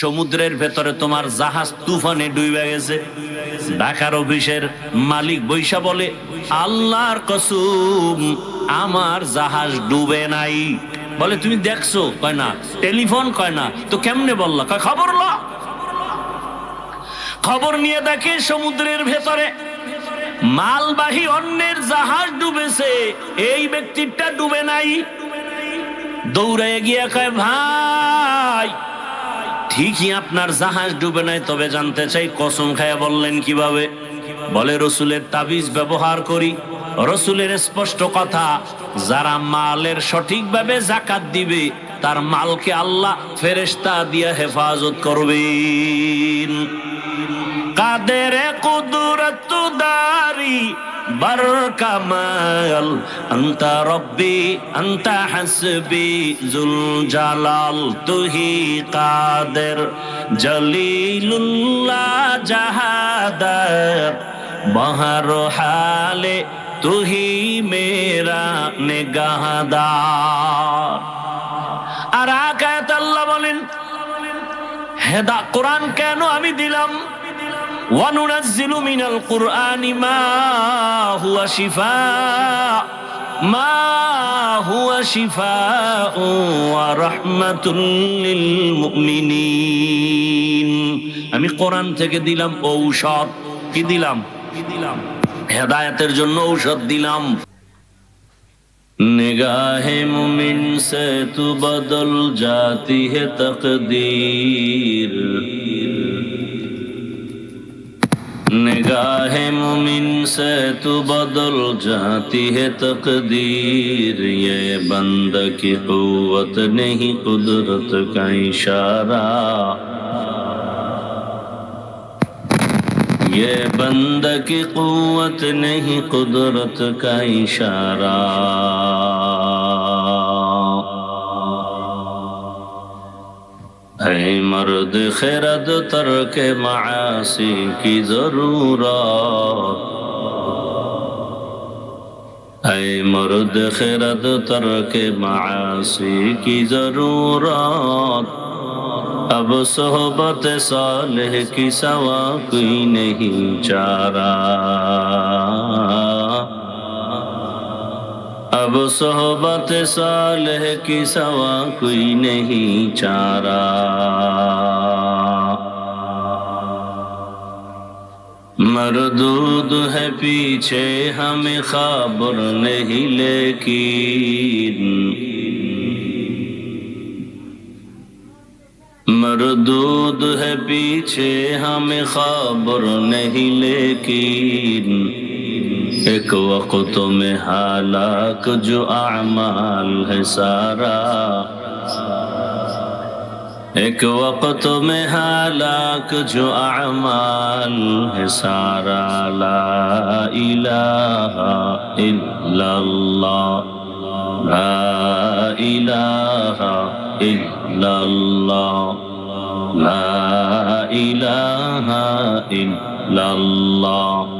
সমুদ্রের ভেতরে তোমার জাহাজ তুফানে ডুবে গেছে। ঢাকার অফিসের মালিক বৈশা বলে, আল্লাহর কসুম, আমার জাহাজ ডুবে নাই। বলে, তুমি দেখছ? কয়, না। টেলিফোন? কয়, না। তো কেমনে বললা? কয়, খবর ল। খবর নিয়ে দেখে সমুদ্রের ভেতরে মালবাহী অন্যের জাহাজ ডুবেছে। এই ব্যক্তিটা ডুবে নাই। দৌড়ে গিয়ে কয়, ভাই ঠিকই আপনার জাহাজ ডুবে নাই, তবে জানতে চাই কসম খায়া বললেন কীভাবে? বলে, রসুলের তাবিজ ব্যবহার করি। রসুলের স্পষ্ট কথা, যারা মালের সঠিকভাবে জাকাত দিবে, তার মালকে আল্লাহ ফেরেস্তা দিয়ে হেফাজত করবেন। কাদের কুদরত দারি বর কামাল আন্তা রব্বি, আন্তা হাসবি জুল জালাল তুহি কাদের, জলিলুল্লাহ জাহাদার, বহর হালে তুহি মেরা নিগাহদার। আর আকায়াত আল্লাহ বলেন, হেদা কোরআন কেন আমি দিলাম? وننزل من القرآن ما هو شفاء ما هو شفاء ورحمة للمؤمنين আমি কোরআন থেকে দিলাম ঔষধ। কি দিলাম দিলাম? হেদায়তের জন্য ঔষধ দিলাম। নিগাহে মুমিন সে তু বদল জাতি হে তকদীর। نگاہ مومن سے تو بدل جاتی ہے تقدیر یہ بند کی قوت نہیں قدرت کا اشارہ یہ بند کی قوت نہیں قدرت کا اشارہ اے مرد خیرد ترک معاصی کی ضرورت اے مرد خیرد ترک معاصی کی ضرورت اب صحبت صالح کی سوا کوئی نہیں چارہ اب صحبت صالح کی سوا کوئی نہیں چارا مردود ہے پیچھے ہمیں خبر نہیں لے کی مردود ہے پیچھے ہمیں خبر نہیں لے کی एक वक्त में हालाक जो अमाल है सारा एक वक्त में हालाक जो अमाल है सारा ला इलाहा इल्लल्लाह ला इलाहा इल्लल्लाह ला इलाहा इल्लल्लाह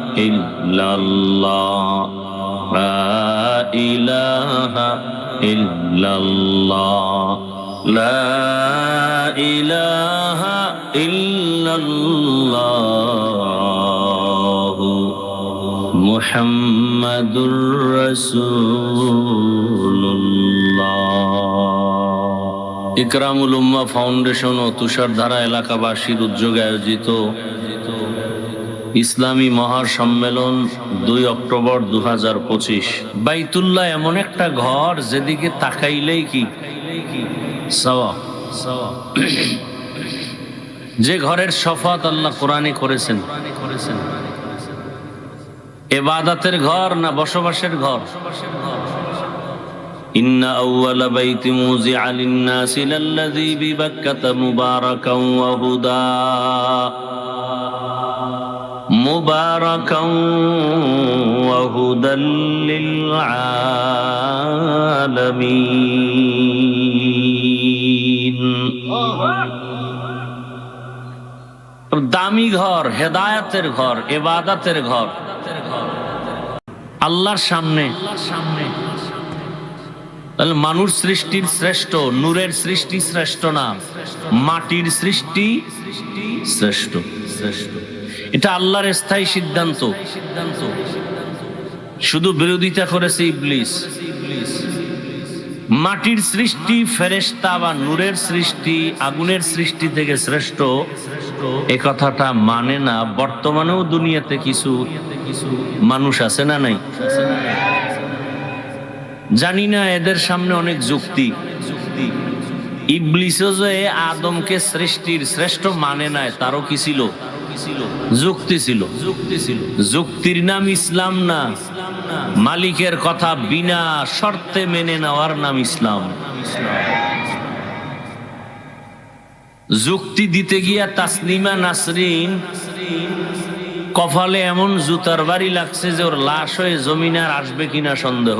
ইকরামুল উম্মা ফাউন্ডেশন ও তুষারধারা এলাকাবাসীর উদ্যোগে আয়োজিত ইসলামী মহার সম্মেলন দুই অক্টোবর দু হাজার পঁচিশ বাইতুল্লাহ এমন একটা ঘর যেদিকে তাকাইলেই কি সওয়াব। যে ঘরের শফাত আল্লাহ কোরআনে করেছেন এবাদাতের ঘর না বসবাসের ঘর إن أول بيت موزع للناس للذي ببكة مباركا وهدى مباركا وهدى للعالمين দামি ঘর হেদায়াতের ঘর এবাদাতের ঘর আল্লাহর সামনে তাহলে মানুষ সৃষ্টির শ্রেষ্ঠ নূরের সৃষ্টি শ্রেষ্ঠ না মাটির সৃষ্টি শ্রেষ্ঠ শ্রেষ্ঠ এটা আল্লাহর স্থায়ী সিদ্ধান্ত। শুধু বিরোধিতা করেছে ইবলিস। মাটির সৃষ্টি ফেরেশতা বা নূরের সৃষ্টি, আগুনের সৃষ্টি থেকে শ্রেষ্ঠ। এ কথাটা মানে না, বর্তমানেও দুনিয়াতে কিছু মানুষ আছে না নাই? জানি না, এদের সামনে অনেক যুক্তি। ইবলিসও যে আদমকে সৃষ্টির শ্রেষ্ঠ মানে নাই, তারও কি ছিল? যুক্তি ছিল। যুক্তির নাম ইসলাম না। মালিকের কথা বিনা শর্তে মেনে নেওয়ার নাম ইসলাম। যুক্তি দিতে গিয়া তাসলিমা নাসরিন কফালে এমন জুতার বাড়ি লাগছে যে ওর লাশ হয়ে জমিনে আর আসবে কিনা সন্দেহ।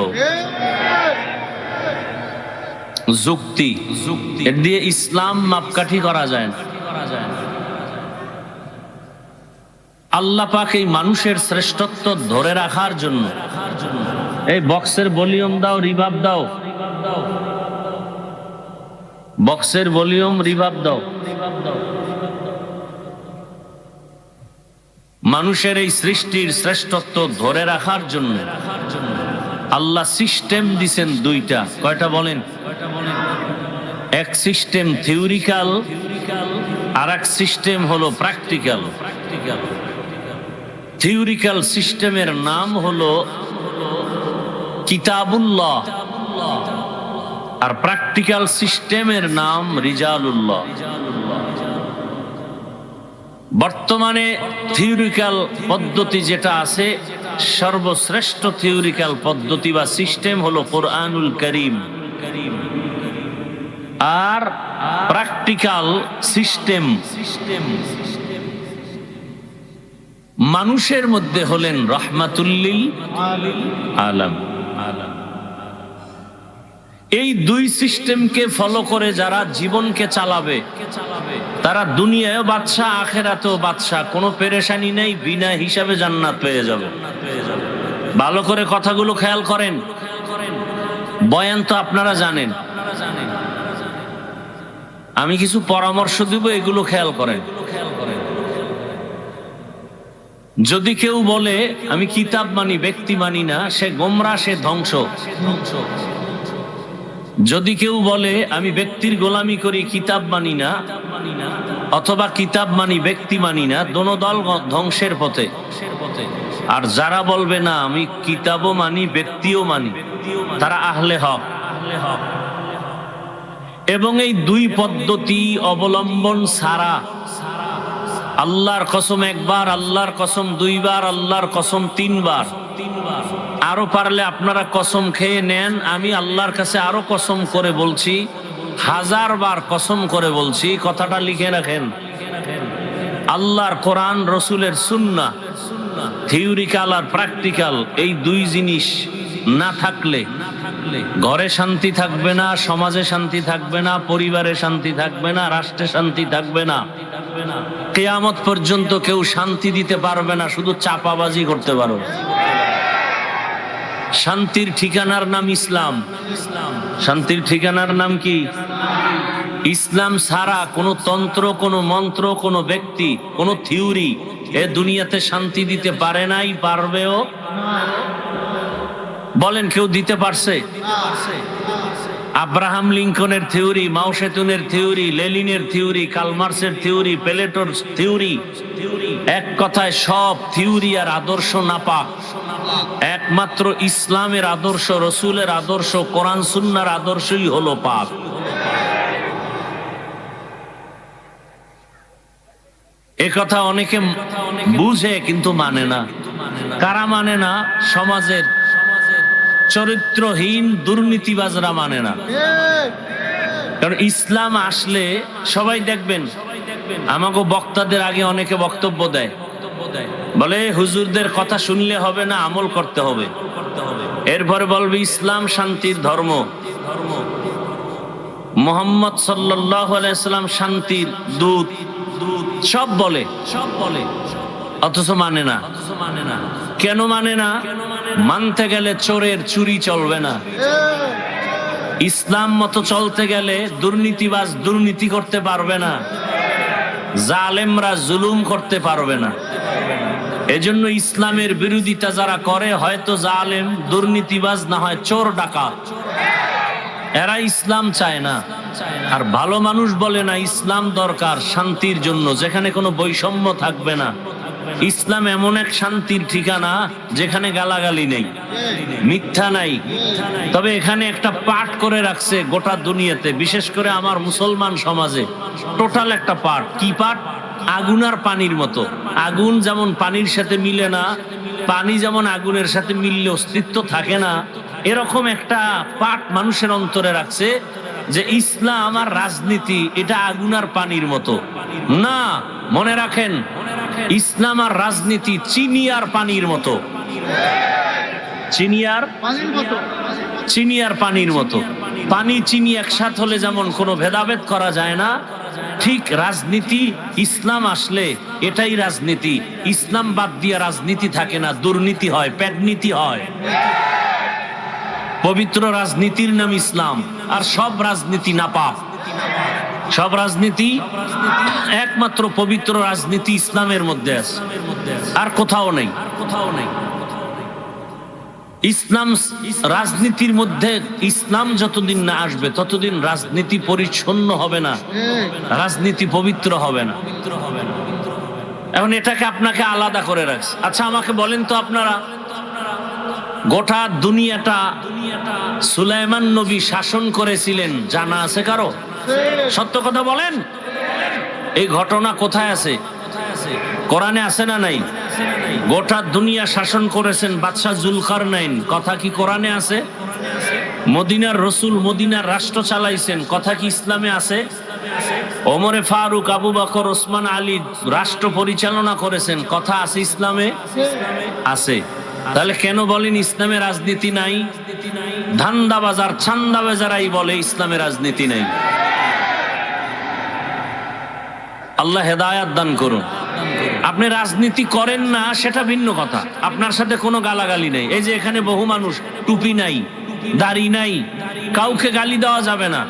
যুক্তি। যুক্তি। দিয়ে ইসলাম মাপকাঠি করা যায় না। আল্লাহ পাক এই মানুষের শ্রেষ্ঠত্ব ধরে রাখার জন্য। এই বক্সের ভলিউম দাও, রিভাব দাও। বক্সের ভলিউম, রিভাব দাও। মানুষের এই সৃষ্টির শ্রেষ্ঠত্ব ধরে রাখার জন্য আল্লাহ সিস্টেম দিছেন দুইটা। কয়টা বলেন? এক সিস্টেম থিওরিক্যাল আর এক সিস্টেম হলো প্র্যাকটিক্যাল। থিওরিক্যাল সিস্টেমের নাম হলো কিতাবুল্লাহ আর প্র্যাকটিক্যাল সিস্টেমের নাম রিজালুল্লাহ। বর্তমানে থিওরিক্যাল পদ্ধতি যেটা আছে, সর্বশ্রেষ্ঠ থিওরিক্যাল পদ্ধতি বা সিস্টেম হলো কোরআনুল করিম। আর প্র্যাকটিক্যাল সিস্টেম। সিস্টেম মানুষের মধ্যে হলেন রহমাতুল্লিল আলম। এই দুই সিস্টেমকে ফলো করে যারা জীবনকে চালাবে, তারা দুনিয়ায় বাদশাহ, আখেরাতেও বাদশাহ। কোনো পেরেশানি নেই, বিনা হিসাবে জান্নাত পেয়ে যাবে। ভালো করে কথাগুলো খেয়াল করেন। বয়ান তো আপনারা জানেন। আমি কিছু পরামর্শ দিব, এগুলো খেয়াল করেন। যদি কেউ বলে, আমি কিতাব মানি, ব্যক্তি মানি না, সে গোমরা, সে ধ্বংস। যদি কেউ বলে, আমি ব্যক্তির গোলামি করি, কিতাব মানি না, অথবা কিতাব মানি, ব্যক্তি মানি না, দোনো দল ধ্বংসের পথে। আর যারা বলবে, না, আমি কিতাবও মানি, ব্যক্তিও মানি, তারা আহলে হক। এবং এই দুই পদ্ধতি অবলম্বন ছাড়া আল্লাহর কসম একবার, আল্লাহর কসম দুইবার, আল্লাহর কসম তিনবার। তিনবার আরও পারলে আপনারা কসম খেয়ে নেন, আমি আল্লাহর কাছে আরও কসম করে বলছি হাজার বার কসম করে বলছি, কথাটা লিখে রাখেন। আল্লাহর কোরআন, রসুলের সুন্না থিওরিক্যাল আর প্র্যাকটিক্যাল এই দুই জিনিস না থাকলে ঘরে শান্তি থাকবে না, সমাজে শান্তি থাকবে না, পরিবারে শান্তি থাকবে না, রাষ্ট্রে শান্তি থাকবে না। কেয়ামত পর্যন্ত কেউ শান্তি দিতে পারবে না, শুধু চাপাবাজি করতে পারো। শান্তির ঠিকানার নাম ইসলাম। শান্তির ঠিকানার নাম কি? ইসলাম ছাড়া কোনো তন্ত্র, কোনো মন্ত্র, কোনো ব্যক্তি, কোনো থিওরি এ দুনিয়াতে শান্তি দিতে পারে নাই, পারবেও? বলেন, কেউ দিতে পারছে? আব্রাহাম লিঙ্কনের থিওরি মাউসেতুনের থিওরি, লেলিনের থিওরি কালমার্সের থিওরি, প্লেটোর থিওরি, এক কথায় সব থিওরি আর আদর্শ না নাপাক একমাত্র ইসলামের আদর্শ, রসুলের আদর্শ, কোরআন, সুন্নার আদর্শই হলো পাক কথা অনেকে বুঝে কিন্তু মানে না। কারা মানে না? সমাজের চরিত্রহীন দুর্নীতিবাজরা মানে না। কারণ ইসলাম আসলে সবাই দেখবেন আমাকে বক্তাদের আগে অনেকে বক্তব্য দেয়। বলে, হুজুরদের কথা শুনলে হবে না, আমল করতে হবে। এরপরে বলবে, ইসলাম শান্তির ধর্ম। মোহাম্মদ সাল্লাম শান্তির দূত। সব বলে। সব বলে অথচ মানে না মানে না। কেন মানে না? মানতে গেলে চোরের চুরি চলবে না। ইসলাম মতো চলতে গেলে দুর্নীতিবাজ দুর্নীতি করতে পারবে না। জালেমরা জুলুম করতে পারবে না। এজন্য ইসলামের বিরোধিতা যারা করে, হয়তো জালেম, দুর্নীতিবাজ, না হয় চোর, ডাকাত। এরা ইসলাম চায় না। আর ভালো মানুষ বলে না, ইসলাম দরকার শান্তির জন্য, যেখানে কোনো বৈষম্য থাকবে না। ইসলাম এমন এক শান্তির ঠিকানা যেখানে গালাগালি নেই, মিথ্যা নাই। তবে এখানে একটা পাঠ করে রাখছে গোটা দুনিয়াতে, বিশেষ করে আমার মুসলমান সমাজে। টোটাল একটা পাঠ। কি পাঠ? আগুন আর পানির মতো। আগুন যেমন পানির সাথে মিলে না, পানি যেমন আগুনের সাথে মিললে অস্তিত্ব থাকে না, এরকম একটা পাঠ মানুষের অন্তরে রাখছে। যে ইসলাম আর রাজনীতি, এটা আগুন আর পানির মতো। না, মনে রাখেন, ইসলাম আর রাজনীতি চিনি আর পানির মতো। চিনি আর চিনি আর পানির মতো। পানি, চিনি একসাথ হলে যেমন কোনো ভেদাভেদ করা যায় না, ঠিক রাজনীতি, ইসলাম আসলে এটাই রাজনীতি। ইসলাম বাদ দিয়ে রাজনীতি থাকে না, দুর্নীতি হয় প্যাডনীতি হয়। পবিত্র রাজনীতির নাম ইসলাম, আর সব রাজনীতি নাপাক সব রাজনীতি একমাত্র পবিত্র রাজনীতি ইসলামের মধ্যে আছে। আর কোথাও নেই কোথাও নেই। ইসলাম রাজনীতির মধ্যে ইসলাম যতদিন না আসবে, ততদিন রাজনীতি পরিচ্ছন্ন হবে না। রাজনীতি পবিত্র হবে না। এখন এটাকে আপনাকে আলাদা করে রাখছে। আচ্ছা আমাকে বলেন তো আপনারা। গোটা দুনিয়াটা সুলাইমান নবী শাসন করেছিলেন। জানা আছে কারও? সত্য কথা বলেন? এই ঘটনা কোথায় আছে? কোরআনে আছে না নাই? গোটা দুনিয়া শাসন করেছেন বাদশাহ জুলকার নাইন কথা কি কোরআনে আছে? মদিনার রসুল মদিনার রাষ্ট্র চালাইছেন। কথা কি ইসলামে আছে? ওমরে ফারুক, আবু বকর, ওসমান আলী রাষ্ট্র পরিচালনা করেছেন। কথা আছে ইসলামে? আছে। তাহলে কেন বলেন ইসলামে রাজনীতি নাই? ধান্দা বাজার, ছান্দা বাজারাই বলে ইসলামে রাজনীতি নাই। আল্লাহ হেদায়াত দান করুন। আপনি রাজনীতি করেন না, সেটা ভিন্ন কথা। আপনার সাথে কোনো গালাগালি নেই। এই যে এখানে বহু মানুষ, টুপি নাই, দাড়ি নাই, কাউকে গালি দেওয়া যাবে না।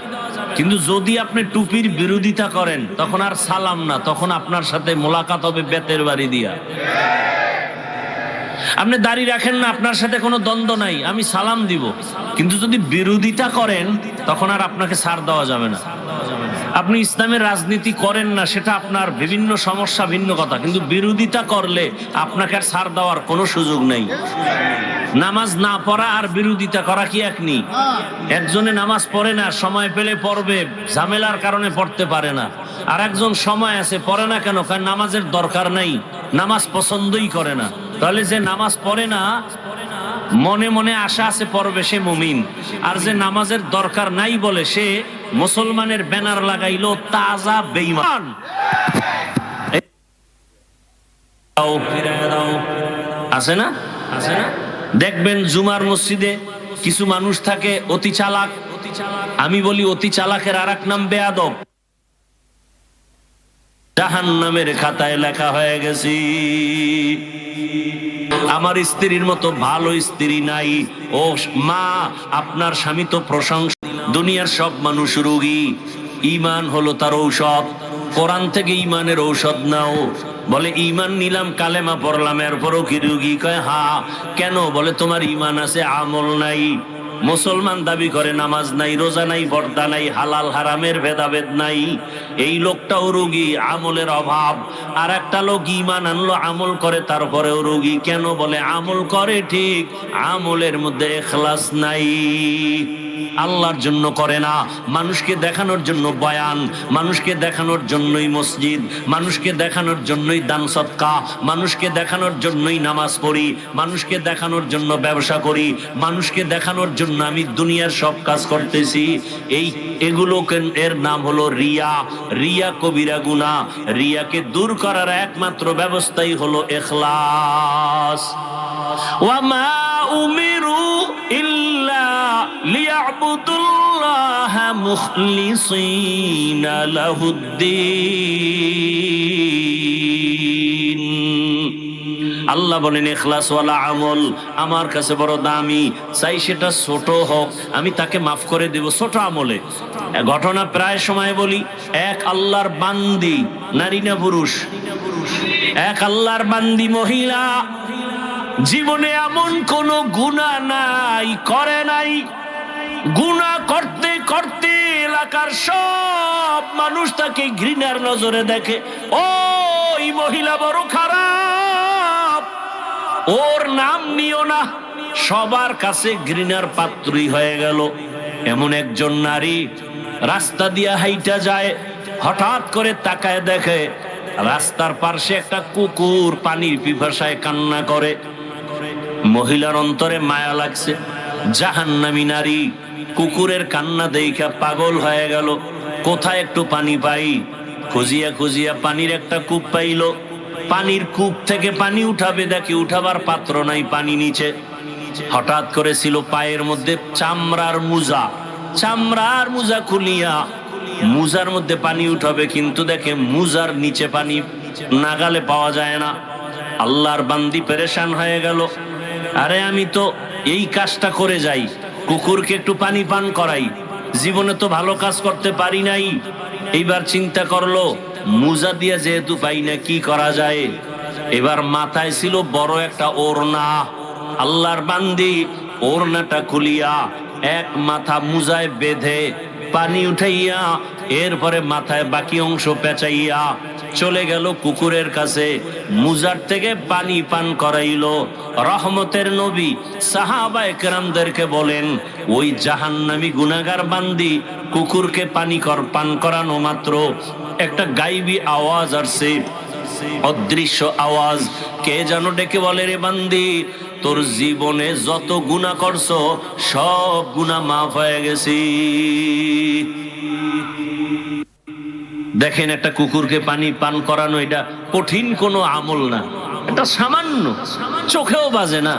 কিন্তু যদি আপনি টুপির বিরোধিতা করেন, তখন আর সালাম না, তখন আপনার সাথে মোলাকাত হবে বেতের বাড়ি দিয়া। আপনি দাড়ি রাখেন না, আপনার সাথে কোনো দ্বন্দ্ব নাই, আমি সালাম দিব। কিন্তু যদি বিরোধিতা করেন, তখন আর আপনাকে ছাড় দেওয়া যাবে না। আপনি ইসলামের রাজনীতি করেন না, সেটা আপনার বিভিন্ন সমস্যা, ভিন্ন কথা। কিন্তু বিরোধিতা করলে আপনাকে আর ছাড় দেওয়ার কোনো সুযোগ নেই। নামাজ না পড়া আর বিরোধিতা করা কি এক নেই? একজনে নামাজ পড়ে না, সময় পেলে পড়বে, ঝামেলার কারণে পড়তে পারে না। আর একজন সময় আছে, পড়ে না কেন? কারণ নামাজের দরকার নাই, নামাজ পছন্দই করে না। তাহলে যে নামাজ পড়ে না, মনে মনে আশা আছে পড়বে সে মুমিন। আর যে নামাজের দরকার নাই বলে সে মুসলমানের ব্যানার লাগাইলো তাজা বেইমান আছে না? আছে না? দেখবেন জুমার মসজিদে কিছু মানুষ থাকে, অতি চালাক। আমি বলি অতি চালাকের আর এক নাম বেয়াদব। জাহান নামের খাতায় লেখা হয়ে গেছি। আমার স্ত্রীর মতো ভালো স্ত্রী নাই। ও মা, আপনার স্বামী তো প্রশংসা। দুনিয়ার সব মানুষ রোগী। ইমান হলো তার ঔষধ। কোরআন থেকে ইমানের ঔষধ নাও। বলে ইমান নিলাম, কালেমা পড়লাম, এরপরও কি রুগী? কয়, হা। কেন? বলে, তোমার ইমান আছে, আমল নাই। মুসলমান দাবি করে, নামাজ নাই, রোজা নাই, পর্দা নাই, হালাল, হারামের ভেদাভেদ নাই। এই লোকটাও রোগী, আমলের অভাব। আর একটা লোক ইমান আনলো, আমল করে, তারপরেও রোগী। কেন বলে, আমল করে ঠিক, আমলের মধ্যে এখলাস নাই। আল্লাহর জন্য করে না। মানুষকে দেখানোর জন্য বয়ান, মানুষকে দেখানোর জন্যই মসজিদ, মানুষকে দেখানোর জন্যই দান সৎকা, মানুষকে দেখানোর জন্যই নামাজ পড়ি, মানুষকে দেখানোর জন্য ব্যবসা করি, মানুষকে দেখানোর জন্য আমি দুনিয়ার সব কাজ করতেছি। এই এগুলো এর নাম হলো রিয়া। রিয়া কবিরা গুনা রিয়াকে দূর করার একমাত্র ব্যবস্থাই হলো এখলাস। ওয়ামা উমিরু লিয়াবুদুল্লাহ মুখলিসিনা লাহুদ্দিন। আল্লাহ বলেন এখলাসওয়ালা আমল আমার কাছে বড় দামি। চাই সেটা ছোট হোক। আমি তাকে মাফ করে দেব ছোট আমলে। ঘটনা প্রায় সময় বলি, এক আল্লাহর বান্দি নারী না পুরুষ? এক আল্লাহর বান্দি মহিলা। জীবনে এমন কোন গুণা নাই, করে নাই। গুণা করতে করতে এলাকার সব মানুষ তাকে ঘৃণার নজরে দেখে। ওই মহিলা বড় খারাপ। ওর নাম নিও না। সবার কাছে ঘৃণার পাত্রই হয়ে গেল। এমন একজন নারী রাস্তা দিয়া হাইটা যায়, হঠাৎ করে তাকায় দেখে, রাস্তার পাশে একটা কুকুর পানির পিপাসায় কান্না করে। মহিলার অন্তরে মায়া লাগছে। জাহান্নামী নারী কুকুরের কান্না দেখা পাগল হয়ে গেল। কোথায় একটু পানি পাই? খুঁজিয়া খুঁজিয়া পানির একটা কূপ পাইল। পানির কূপ থেকে পানি উঠাবে দেখি, উঠাবার পাত্র নাই পানি নিচে। হঠাৎ করে ছিল পায়ের মধ্যে চামড়ার মুজা। চামড়ার মুজা খুলিয়া মুজার মধ্যে পানি উঠাবে, কিন্তু দেখে মুজার নিচে পানি নাগালে পাওয়া যায় না। আল্লাহর বান্দি পেরেশান হয়ে গেল। আরে আমি তো এই কাজটা করে যাই। কুকুরকে একটু পানি পান করাই। জীবনে তো ভালো কাজ করতে পারি নাই। এইবার চিন্তা করল, মুজা দিয়ে যেহেতু পাই না, কি করা যায়? এবার মাথায় ছিল বড় একটা ওড়না। আল্লাহর বান্দি, ওড়নাটা খুলিয়া এক মাথা মুজায় বেঁধে পানি উঠাইয়া, এরপরে মাথায় বাকি অংশ পেঁচাইয়া চলে গেল কুকুরের কাছে। মুজার থেকে পানি পান করাইল। রহমতের নবী সাহাবা একরামদেরকে বলেন, ওই জাহান্নামী গুনাগার বান্দি কুকুরকে পানি কর, পান করানো মাত্র। একটা গাইবি আওয়াজ আসছে। অদৃশ্য আওয়াজ, কে যেন ডেকে বলে রে বান্দি, তোর জীবনে যত গুণা করছ, সব গুণা মাফ হয়ে গেছি। দেখেন একটা কুকুরকে পানি পান করানো এটা কঠিন কোনো আমল না। এটা সামান্য, চোখেও বাজে না।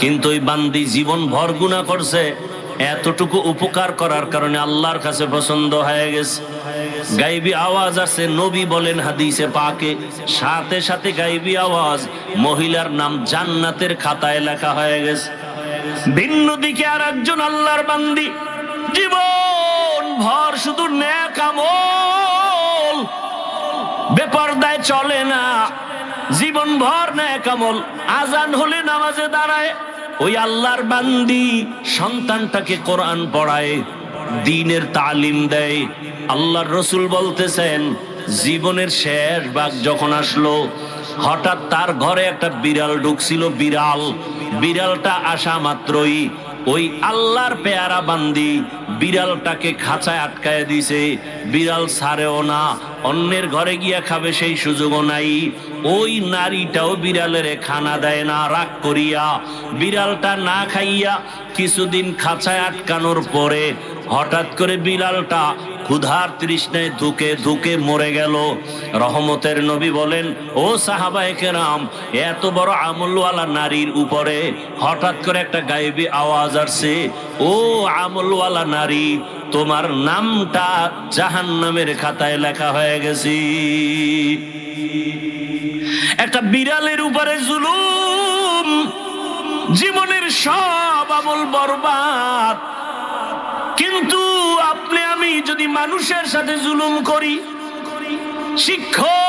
কিন্তু ওই বান্দি জীবন ভর গুণা করছে, এতটুকু উপকার করার কারণে আল্লাহর কাছে পছন্দ হয়ে গেছে। গাইবি আওয়াজ আছে নবী বলেন হাদিসে পাকে, সাথে সাথে গাইবি আওয়াজ, মহিলার নাম জান্নাতের খাতায় লেখা হয়ে গেছে। ভিন্ন দিকে আর একজন আল্লাহর বান্দি, জীবন ভর শুধু ন্যাক আমল। বেপরদায় চলে না। জীবন ভর ন্যাক আমল আজান হলে নামাজে দাঁড়ায়। ওই আল্লাহর বান্দি সন্তানটাকে কোরআন পড়ায়, দিনের তালিম দেয়। আল্লাহর রসুল বলতেছেন, জীবনের শেষ ভাগ যখন আসলো, হঠাৎ তার ঘরে একটা বিড়াল ঢুকছিল, বিড়াল। বিড়ালটা আসা মাত্রই ওই আল্লাহর পেয়ারা বান্দি বিড়ালটাকে খাঁচায় আটকায় দিছে। বিড়াল ছাড়েও না অন্যের ঘরে গিয়া খাবে সেই সুযোগও নাই। ওই নারীটাও বিড়ালের খানা দেয় না, রাগ করিয়া বিড়ালটা না খাইয়া কিছুদিন খাঁচায় আটকানোর পরে হঠাৎ করে বিড়ালটা ক্ষুধার তৃষ্ণায় ধুকে ধুকে মরে গেল। রহমতের নবী বলেন, ও সাহাবায়ে কেরাম এত বড় আমলওয়ালা নারীর উপরে হঠাৎ করে একটা গায়েবী আওয়াজ আসছে। ও আমলওয়ালা নারী তোমার নামটা জাহান নামের খাতায় লেখা হয়ে গেছি। একটা বিড়ালের উপরে জুলুম, জীবনের সব আমল বরবাদ। কিন্তু আপনি, আমি যদি মানুষের সাথে জুলুম করি, শিক্ষক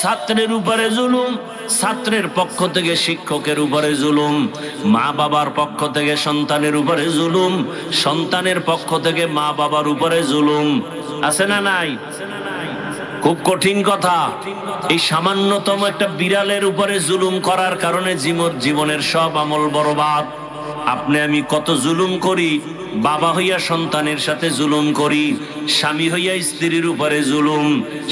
ছাত্রের উপরে জুলুম, ছাত্রের পক্ষ থেকে শিক্ষকের উপরে জুলুম, মা বাবার পক্ষ থেকে সন্তানের উপরে জুলুম, সন্তানের পক্ষ থেকে মা বাবার উপরে জুলুম। আছে না নাই? খুব কঠিন কথা। এই সামান্যতম একটা বিড়ালের উপরে জুলুম করার কারণে জীবন জীবনের সব আমল বরবাদ। আপনি আমি কত জুলুম করি, বাবা হইয়া সন্তানের সাথে জুলুম করি, স্বামী হইয়া স্ত্রীর উপরে জুলুম,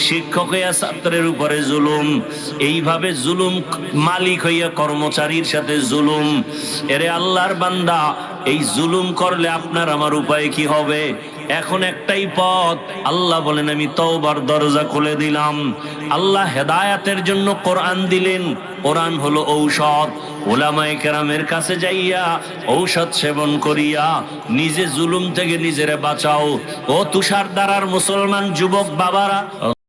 শিক্ষক হইয়া ছাত্রের উপরে জুলুম, এইভাবে জুলুম মালিক হইয়া কর্মচারীর সাথে জুলুম। এরে আল্লাহর বান্দা, এই জুলুম করলে আপনার আমার উপায় কি হবে? এখন একটাই পথ। আল্লাহ বলেন, আমি তওবার দরজা খুলে দিলাম। আল্লাহ হেদায়াতের জন্য কোরআন দিলেন। কোরআন হলো ঔষধ। ওলামায়ে কেরামের কাছে যাইয়া ঔষধ সেবন করিয়া নিজে জুলুম থেকে নিজেরা বাঁচাও। ও তুষার দ্বারার মুসলমান যুবক বাবারা